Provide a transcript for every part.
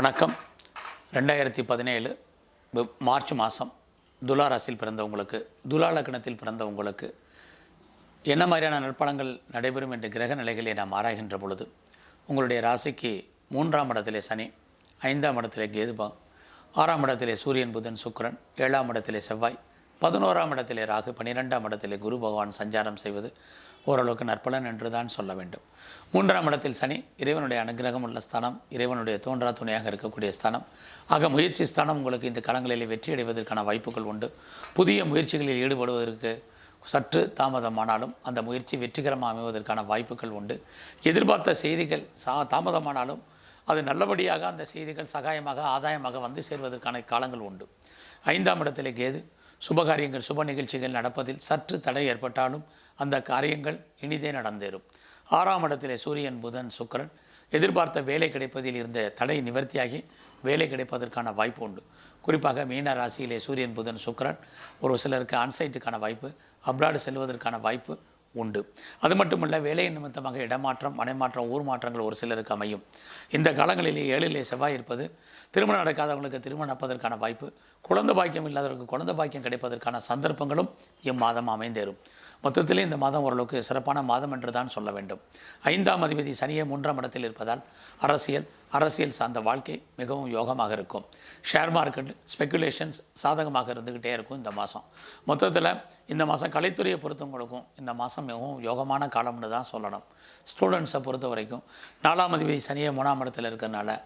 வணக்கம். ரெண்டாயிரத்தி பதினேழு மார்ச் மாதம் துலா ராசியில் பிறந்தவங்களுக்கு துலா லக்னத்தில் பிறந்தவங்களுக்கு என்ன மாதிரியான நற்பலங்கள் நடைபெறும் என்ற கிரக நிலைகளை நாம் ஆராய்கின்ற பொழுது உங்களுடைய ராசிக்கு மூன்றாம் இடத்திலே சனி ஐந்தாம் இடத்திலே கேதுபா ஆறாம் இடத்திலே சூரியன் புதன் சுக்கரன் ஏழாம் இடத்திலே செவ்வாய் பதினோராம் இடத்திலே ராகு பன்னிரெண்டாம் இடத்திலே குரு பகவான் சஞ்சாரம் செய்வது ஓரளவுக்கு நற்பலன் என்று தான் சொல்ல வேண்டும். மூன்றாம் இடத்தில் சனி இறைவனுடைய அனுகிரகம் உள்ள ஸ்தானம் இறைவனுடைய தோன்றா துணையாக இருக்கக்கூடிய ஸ்தானம். ஆக முயற்சி ஸ்தானம் உங்களுக்கு இந்த களங்களிலே வெற்றி அடைவதற்கான வாய்ப்புகள் உண்டு. புதிய முயற்சிகளில் ஈடுபடுவதற்கு சற்று தாமதமானாலும் அந்த முயற்சி வெற்றிகரமாக அமைவதற்கான வாய்ப்புகள் உண்டு. எதிர்பார்த்த செய்திகள் சா தாமதமானாலும் அது நல்லபடியாக அந்த செய்திகள் சகாயமாக ஆதாயமாக வந்து சேர்வதற்கான காலங்கள் உண்டு. ஐந்தாம் இடத்திலே கேது சுபகாரியங்கள் சுப நிகழ்ச்சிகள் நடப்பதில் சற்று தடை ஏற்பட்டாலும் அந்த காரியங்கள் இனிதே நடந்தேறும். ஆறாம் இடத்திலே சூரியன் புதன் சுக்கரன் எதிர்பார்த்த வேலை கிடைப்பதில் இருந்த தடை நிவர்த்தியாகி வேலை கிடைப்பதற்கான வாய்ப்பு உண்டு. குறிப்பாக மீன ராசியிலே சூரியன் புதன் சுக்கரன் ஒரு சிலருக்கு ஆன்சைட்டுக்கான வாய்ப்பு அப்ராடு செல்வதற்கான வாய்ப்பு உண்டு. அது மட்டுமல்ல வேலை நிமித்தமாக இடமாற்றம் மனைமாற்றம் ஊர் மாற்றங்கள் ஒரு சிலருக்கு அமையும். இந்த காலங்களிலே ஏழிலே செவ்வாய் இருப்பது திருமணம் நடக்காதவங்களுக்கு திருமணம் நடப்பதற்கான வாய்ப்பு குழந்தை பாக்கியம் இல்லாதவர்களுக்கு குழந்தை பாக்கியம் கிடைப்பதற்கான சந்தர்ப்பங்களும் இம்மாதம் அமைந்தேறும். மொத்தத்திலே இந்த மாதம் ஓரளவுக்கு சிறப்பான மாதம் என்று தான் சொல்ல வேண்டும். ஐந்தாம் அதிபதி சனியே மூன்றாம் இடத்தில் இருப்பதால் அரசியல் அரசியல் சார்ந்த வாழ்க்கை மிகவும் யோகமாக இருக்கும். ஷேர் மார்க்கெட் ஸ்பெக்குலேஷன்ஸ் சாதகமாக இருந்துக்கிட்டே இருக்கும் இந்த மாதம். மொத்தத்தில் இந்த மாதம் கலைத்துறையை பொறுத்தவங்களுக்கும் இந்த மாதம் மிகவும் யோகமான காலம்னு தான் சொல்லணும். ஸ்டூடெண்ட்ஸை பொறுத்த வரைக்கும் நாலாம் அதிபதி சனியே மூணாம் இடத்தில் இருக்கிறதுனால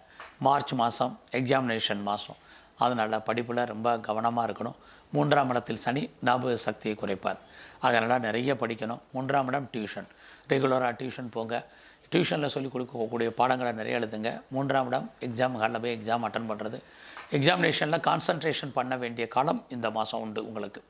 மார்ச் மாதம் எக்ஸாமினேஷன் மாதம். அதனால் படிப்பில் ரொம்ப கவனமாக இருக்கணும். மூன்றாம் இடத்தில் சனி ஞாபக சக்தியை குறைப்பார். அதனால் நிறைய படிக்கணும். மூன்றாம் இடம் டியூஷன். ரெகுலராக டியூஷன் போங்க. டியூஷனில் சொல்லிக் கொடுக்கக்கூடிய பாடங்களை நிறைய எழுதுங்க. மூன்றாம் இடம் எக்ஸாம் ஹாலில் போய் எக்ஸாம் அட்டன் பண்ணுறது எக்ஸாமினேஷனில் கான்சன்ட்ரேஷன் பண்ண வேண்டிய காலம் இந்த மாதம் உண்டு உங்களுக்கு.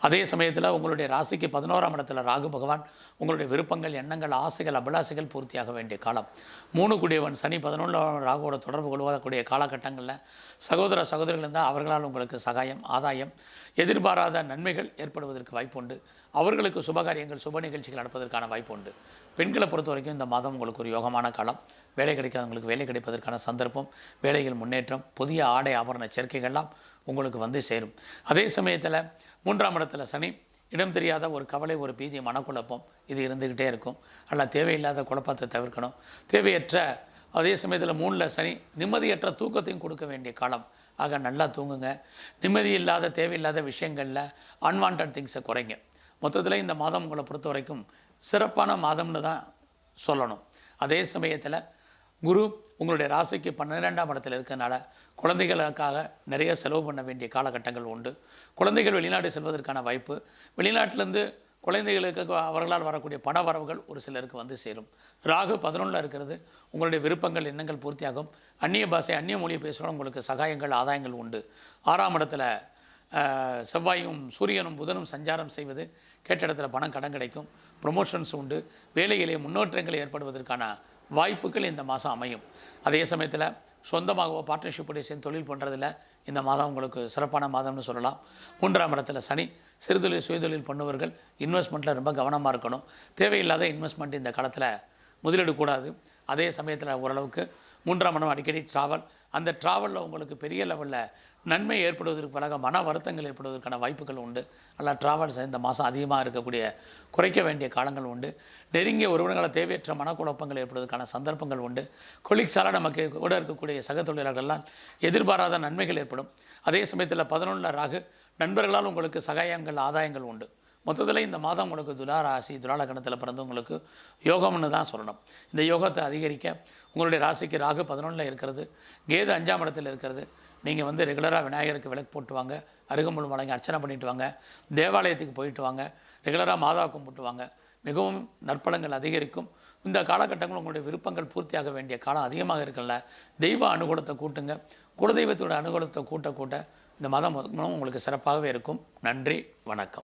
அதே சமயத்தில் உங்களுடைய ராசிக்கு பதினோராம் இடத்துல ராகு பகவான் உங்களுடைய விருப்பங்கள் எண்ணங்கள் ஆசைகள் அபிலாசைகள் பூர்த்தியாக வேண்டிய காலம். மூணு குடியவன் சனி பதினொன்றாம் ராகுவோட தொடர்பு கொள்வதற்குரிய காலகட்டங்களில் சகோதர சகோதரிகள் இருந்தால் அவர்களால் உங்களுக்கு சகாயம் ஆதாயம் எதிர்பாராத நன்மைகள் ஏற்படுவதற்கு வாய்ப்பு உண்டு. அவர்களுக்கு சுபகாரியங்கள் சுப நிகழ்ச்சிகள் நடப்பதற்கான வாய்ப்பு உண்டு. பெண்களை பொறுத்த வரைக்கும் இந்த மாதம் உங்களுக்கு ஒரு யோகமான காலம். வேலை கிடைக்காதவங்களுக்கு வேலை கிடைப்பதற்கான சந்தர்ப்பம் வேலைகள் முன்னேற்றம் புதிய ஆடை ஆபரண சேர்க்கைகள்லாம் உங்களுக்கு வந்து சேரும். அதே சமயத்தில் மூன்றாம் இடத்துல சனி இடம் தெரியாத ஒரு கவலை ஒரு பீதி மனக்குழப்பம் இது இருந்துக்கிட்டே இருக்கும். அல்ல தேவையில்லாத குழப்பத்தை தவிர்க்கணும். தேவையற்ற அதே சமயத்தில் மூணில் சனி நிம்மதியற்ற தூக்கத்தையும் கொடுக்க வேண்டிய காலம். ஆக நல்லா தூங்குங்க. நிம்மதி இல்லாத தேவையில்லாத விஷயங்களில் அன்வான்ட் திங்ஸை குறைங்க. மொத்தத்தில் இந்த மாதம் உங்களை பொறுத்த வரைக்கும் சிறப்பான மாதம்னு தான் சொல்லணும். அதே சமயத்தில் குரு உங்களுடைய ராசிக்கு பன்னிரெண்டாம் இடத்துல இருக்கிறனால குழந்தைகளுக்காக நிறைய செலவு பண்ண வேண்டிய காலகட்டங்கள் உண்டு. குழந்தைகள் வெளிநாடு செல்வதற்கான வாய்ப்பு. வெளிநாட்டிலேருந்து குழந்தைகளுக்கு அவர்களால் வரக்கூடிய பண வரவுகள் ஒரு சிலருக்கு வந்து சேரும். ராகு பதினொன்றில் இருக்கிறது. உங்களுடைய விருப்பங்கள் எண்ணங்கள் பூர்த்தியாகும். அந்நிய பாஷை அந்நிய மொழியை பேசுகிறோம் உங்களுக்கு சகாயங்கள் ஆதாயங்கள் உண்டு. ஆறாம் இடத்துல செவ்வாயும் சூரியனும் புதனும் சஞ்சாரம் செய்வது. கேட்ட இடத்துல பணம் கடன் கிடைக்கும். ப்ரொமோஷன்ஸ் உண்டு. வேலையிலே முன்னேற்றங்கள் ஏற்படுவதற்கான வாய்ப்புகள் இந்த மாதம் அமையும். அதே சமயத்தில் சொந்தமாகவோ பார்ட்னர்ஷிப்போடைய சேர்ந்து தொழில் பண்ணுறதில் இந்த மாதம் உங்களுக்கு சிறப்பான மாதம்னு சொல்லலாம். மூன்றாம் இடத்துல சனி சிறுதொழில் சுயதொழில் பண்ணுவர்கள் இன்வெஸ்ட்மெண்ட்டில் ரொம்ப கவனமாக இருக்கணும். தேவையில்லாத இன்வெஸ்ட்மெண்ட் இந்த காலத்தில் முதலீடு கூடாது. அதே சமயத்தில் ஓரளவுக்கு மூன்றாம் மனம் அடிக்கடி ட்ராவல் அந்த ட்ராவலில் உங்களுக்கு பெரிய லெவலில் நன்மை ஏற்படுவதற்கு பிறகு மன வருத்தங்கள் ஏற்படுவதற்கான வாய்ப்புகள் உண்டு. அல்ல ட்ராவல்ஸ் இந்த மாதம் அதிகமாக இருக்கக்கூடிய குறைக்க வேண்டிய காலங்கள் உண்டு. நெருங்கிய உறவினர்களை தேவையற்ற மனக்குழப்பங்கள் ஏற்படுவதற்கான சந்தர்ப்பங்கள் உண்டு. கொலிக்ஸால் நமக்கு கூட இருக்கக்கூடிய சக தொழிலாளர்கள்லாம் எதிர்பாராத நன்மைகள் ஏற்படும். அதே சமயத்தில் பதினொன்றில் ராகு நண்பர்களால் உங்களுக்கு சகாயங்கள் ஆதாயங்கள் உண்டு. மொத்தத்தில் இந்த மாதம் உங்களுக்கு துலாராசி துலால கணத்தில் பிறந்தவங்களுக்கு யோகம்னு தான் சொல்லணும். இந்த யோகத்தை அதிகரிக்க உங்களுடைய ராசிக்கு ராகு பதினொன்றில் இருக்கிறது கேது அஞ்சாம் இடத்தில் இருக்கிறது. நீங்கள் வந்து ரெகுலராக விநாயகருக்கு விளக்கு போட்டு வாங்க அருகம்புல் வழங்கி அர்ச்சனை பண்ணிட்டு வாங்க தேவாலயத்துக்கு போயிட்டு வாங்க ரெகுலராக மாதா கும்பிட்டு வாங்க. மிகவும் நற்பலங்கள் அதிகரிக்கும். இந்த காலகட்டங்கள் உங்களுடைய விருப்பங்கள் பூர்த்தியாக வேண்டிய காலம் அதிகமாக இருக்குல்ல தெய்வ அனுகூலத்தை கூட்டுங்க. குலதெய்வத்தோட அனுகூலத்தை கூட்ட கூட்ட இந்த மதம் உங்களுக்கு சிறப்பாகவே இருக்கும். நன்றி வணக்கம்.